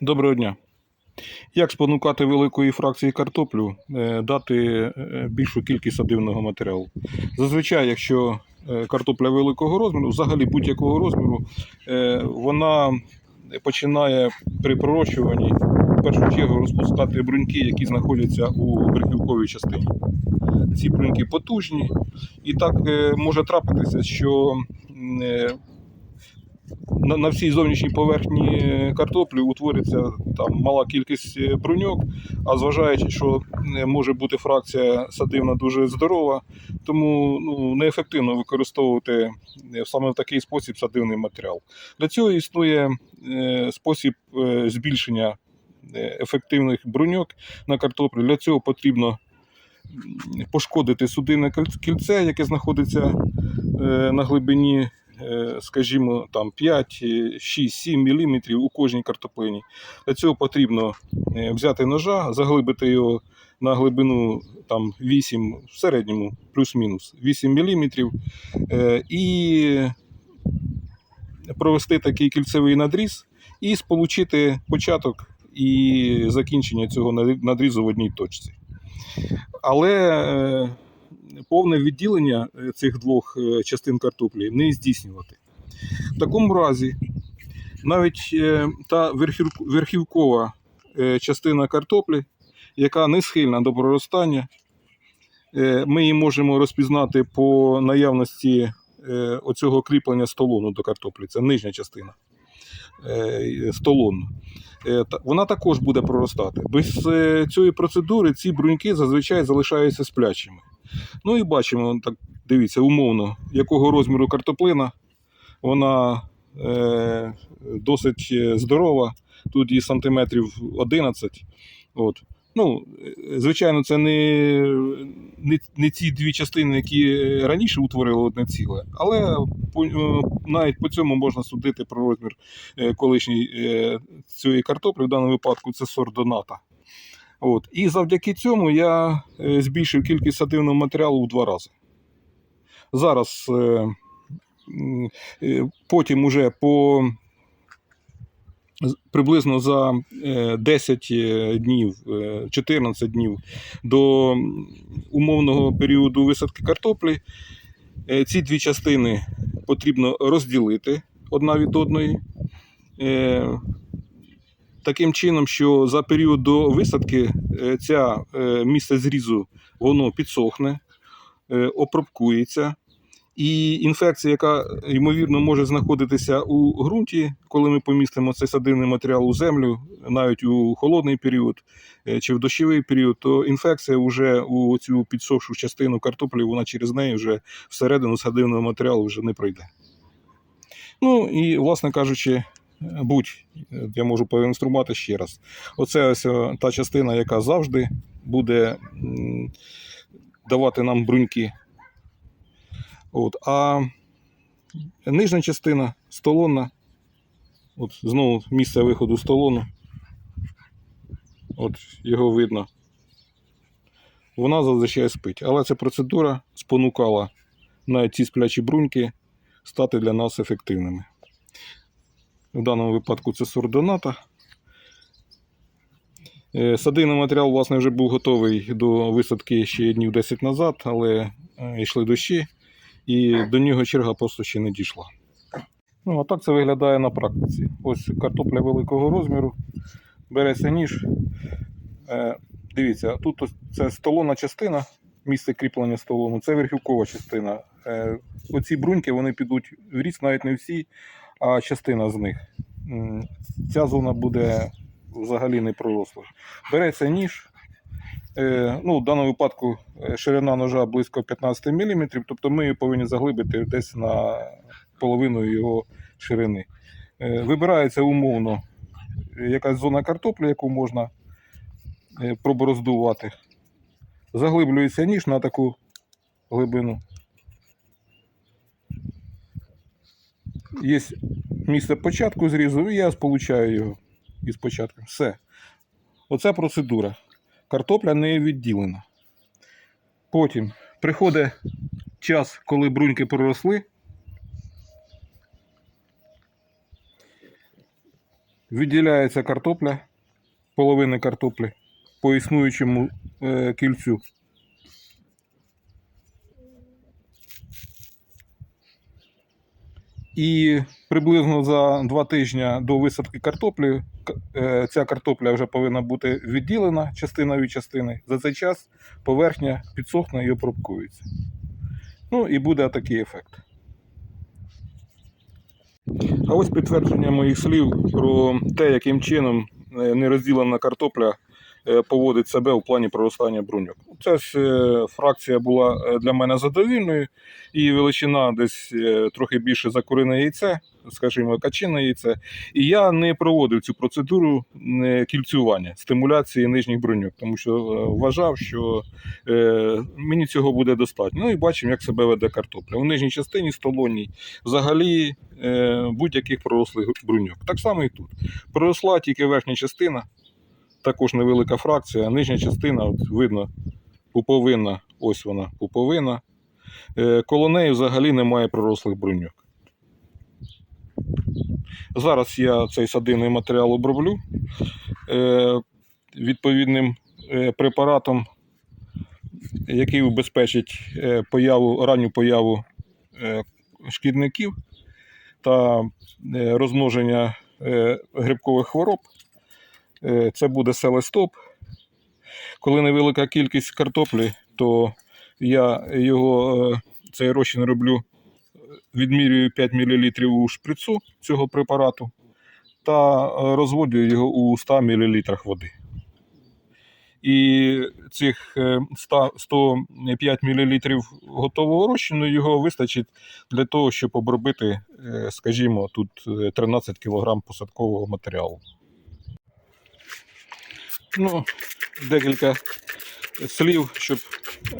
Доброго дня. Як спонукати великої фракції картоплю е, дати е, більшу кількість садивного матеріалу? Зазвичай, якщо е, картопля великого розміру, взагалі будь-якого розміру, вона починає при пророщуванні в першу чергу розпускати бруньки, які знаходяться у верхівковій частині. Ці бруньки потужні, і так може трапитися, що на, на всій зовнішній поверхні е, картоплі утвориться там мала кількість е, бруньок, а зважаючи, що е, може бути фракція садивна дуже здорова, тому ну, неефективно використовувати саме в такий спосіб садивний матеріал. Для цього існує е, спосіб е, збільшення ефективних бруньок на картоплю. Для цього потрібно пошкодити судинне кільце, яке знаходиться на глибині скажімо, там 5, е, 6, 7 мм у кожній картоплині. Для цього потрібно е, взяти ножа, заглибити його на глибину там 8, в середньому плюс-мінус 8 мм і провести такий кільцевий надріз і сполучити початок і закінчення цього надрізу в одній точці. Але е, повне відділення е, цих двох е, частин картоплі не здійснювати. В такому разі навіть е, та верхівкова частина картоплі, яка не схильна до проростання, ми її можемо розпізнати по наявності оцього кріплення столону до картоплі. Це нижня частина столону. Е, Вона також буде проростати. Без е, цієї процедури ці бруньки зазвичай залишаються сплячими. Ну і бачимо, так дивіться, умовно, якого розміру картоплина. Вона е, досить е, здорова, тут її сантиметрів 11. От. Ну, звичайно, це не, не, не ці дві частини, які раніше утворили одне ціле, але по, е, навіть по цьому можна судити про розмір е, колишньої е, цієї картоплі, в даному випадку це сорт доната. От. І завдяки цьому я збільшив кількість садивного матеріалу в два рази. Зараз потім уже по приблизно за е, 10 е, днів, е, 14 днів до умовного періоду висадки картоплі, е, ці дві частини потрібно розділити одна від одної. Е, Таким чином, що за період до висадки е, ця е, місце зрізу воно підсохне, е, опробкується. І інфекція, яка ймовірно може знаходитися у ґрунті, коли ми помістимо цей садивний матеріал у землю, навіть у холодний період е, чи в дощовий період, то інфекція вже у цю підсохшу частину картоплі, вона через неї вже всередину садивного матеріалу вже не пройде. Ну і, власне кажучи, будь я можу поінструмувати ще раз. Оце ось е, та частина, яка завжди буде давати нам бруньки. От, а нижня частина столонна. От знову місце виходу столону. От його видно. Вона зазвичай спить. Але ця процедура спонукала навіть ці сплячі бруньки стати для нас ефективними. В даному випадку це сорт доната. Е, матеріал, власне, вже був готовий до висадки ще днів 10 назад, але е, йшли дощі, і до нього черга просто ще не дійшла. Ну, а так це виглядає на практиці. Ось картопля великого розміру. Береться ніж. Е, Дивіться, тут ось це столона частина, місце кріплення столону, це верхівкова частина. Е, Оці бруньки вони підуть в ріст, навіть не всі, а частина з них. Ця зона буде взагалі не проросла. Береться ніж. Е, Ну, в даному випадку е, ширина ножа близько 15 мм, тобто ми її повинні заглибити десь на половину його ширини. Е, Вибирається умовно якась зона картоплі, яку можна пробороздувати. Заглиблюється ніж на таку глибину. Є місце початку зрізу, і я сполучаю його із початком. Все. Оце процедура. Картопля не відділена. Потім приходить час, коли бруньки проросли. Відділяється картопля, половина картоплі по існуючому е, кільцю. І приблизно за два тижні до висадки картоплі е, ця картопля вже повинна бути відділена частина від частини. За цей час поверхня підсохне і опробкується. Ну і буде такий ефект. А ось підтвердження моїх слів про те, яким чином е, нерозділена картопля поводить себе в плані проростання бруньок. Ця е, фракція була е, для мене задовільною, і величина десь е, трохи більше за курине яйце, скажімо, качине яйце. І я не проводив цю процедуру е, кільцювання, стимуляції нижніх бруньок, тому що е, вважав, що е, мені цього буде достатньо. Ну і бачимо, як себе веде картопля. У нижній частині столонній взагалі е, будь-яких пророслих бруньок. Так само і тут. Проросла тільки верхня частина, також невелика фракція, нижня частина, от видно, пуповина, ось вона, пуповина. Е, Коло неї взагалі немає пророслих бруньок. Зараз я цей садивний матеріал оброблю е, відповідним е, препаратом, який убезпечить появу, ранню появу шкідників та розмноження грибкових хвороб. Е, Це буде селестоп. Коли невелика кількість картоплі, то я його, е, цей розчин роблю, відмірюю 5 мл у шприцу цього препарату та е, розводжу його у 100 мл води. І цих е, 100, 105 мл готового розчину його вистачить для того, щоб обробити, скажімо, тут е, 13 кг посадкового матеріалу. Ну, декілька слів, щоб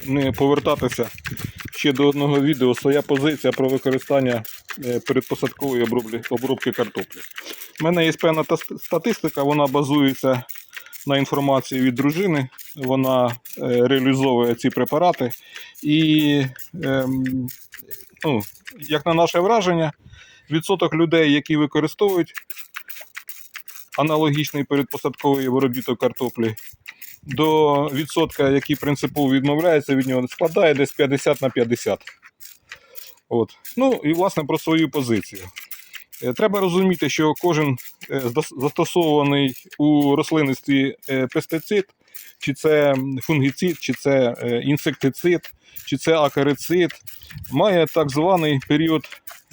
не повертатися ще до одного відео. Своя позиція про використання е, передпосадкової обробки, картоплі. У мене є певна статистика, вона базується на інформації від дружини. Вона е, реалізовує ці препарати. І, ем, ну, як на наше враження, відсоток людей, які використовують аналогічний передпосадковий обробіток картоплі, до відсотка, який принципово відмовляється від нього, складає десь 50 на 50. От. Ну і власне про свою позицію. Е, Треба розуміти, що кожен е, застосований у рослинництві е, пестицид, чи це фунгіцид, чи це інсектицид, чи це акарицид, має так званий період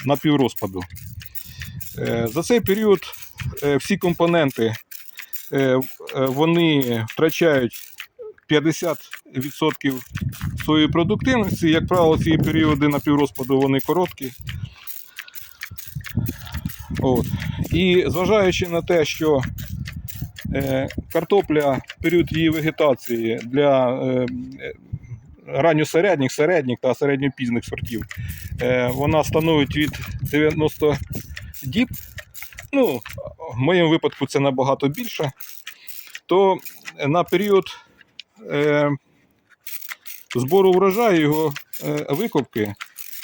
напіврозпаду. За цей період всі компоненти е, е, вони втрачають 50% своєї продуктивності. Як правило, ці періоди напіврозпаду вони короткі. От. І зважаючи на те, що е, картопля в період її вегетації для е, е, ранньосередніх, середніх та середньопізних сортів, е, вона становить від 90 діб. Ну, в моєму випадку це набагато більше. То на період е, збору врожаю його е, викопки,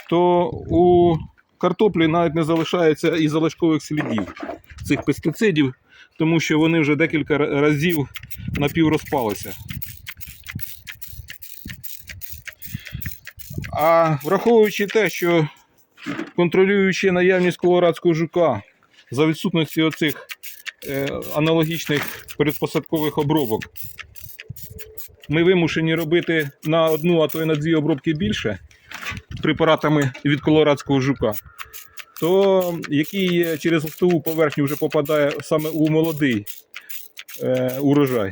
то у картоплі навіть не залишається і залишкових слідів цих пестицидів, тому що вони вже декілька разів напіврозпалися. А враховуючи те, що контролюючи наявність колорадського жука за відсутності оцих е, аналогічних передпосадкових обробок, ми вимушені робити на одну, а то й на дві обробки більше препаратами від колорадського жука, то який через листову поверхню вже попадає саме у молодий е, урожай,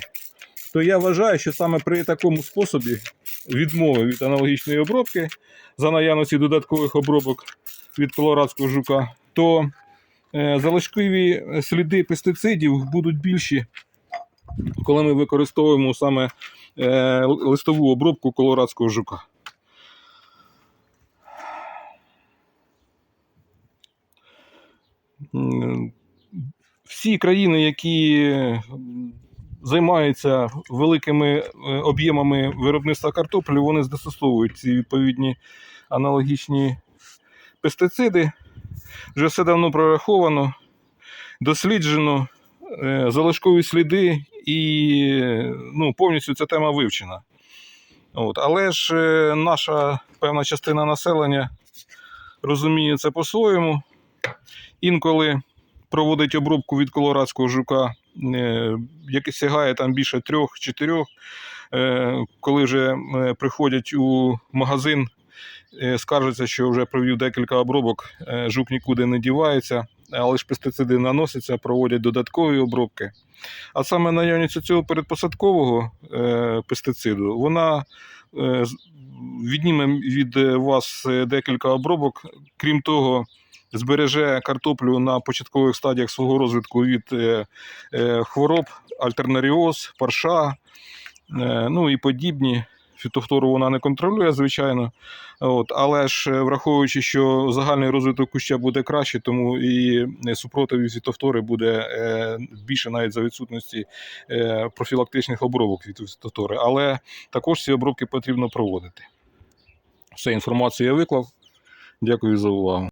то я вважаю, що саме при такому способі відмови від аналогічної обробки за наявності додаткових обробок від колорадського жука, то залишкові сліди пестицидів будуть більші, коли ми використовуємо саме е, листову обробку колорадського жука. Всі країни, які займаються великими е, об'ємами виробництва картоплі, вони застосовують ці відповідні аналогічні пестициди. Вже все давно прораховано, досліджено. е, залишкові сліди, і ну, повністю ця тема вивчена. От. Але ж е, наша певна частина населення розуміє це по-своєму. Інколи проводить обробку від колорадського жука, е, який сягає там більше трьох-чотирьох. Коли вже приходять у магазин, скаржаться, що вже провів декілька обробок, е, жук нікуди не дівається, але ж пестициди наносяться, проводять додаткові обробки. А саме наявність цього передпосадкового е, пестициду, вона е, відніме від е, вас е, декілька обробок. Крім того, збереже картоплю на початкових стадіях свого розвитку від е, е, хвороб, альтернаріоз, парша, е, ну і подібні. Фітофтору вона не контролює, звичайно. От, але ж е, враховуючи, що загальний розвиток куща буде краще, тому і е, супротив фітофтори буде е, більше навіть за відсутності профілактичних обробок від фітофтори. Але також ці обробки потрібно проводити. Все, інформацію я виклав. Дякую за увагу.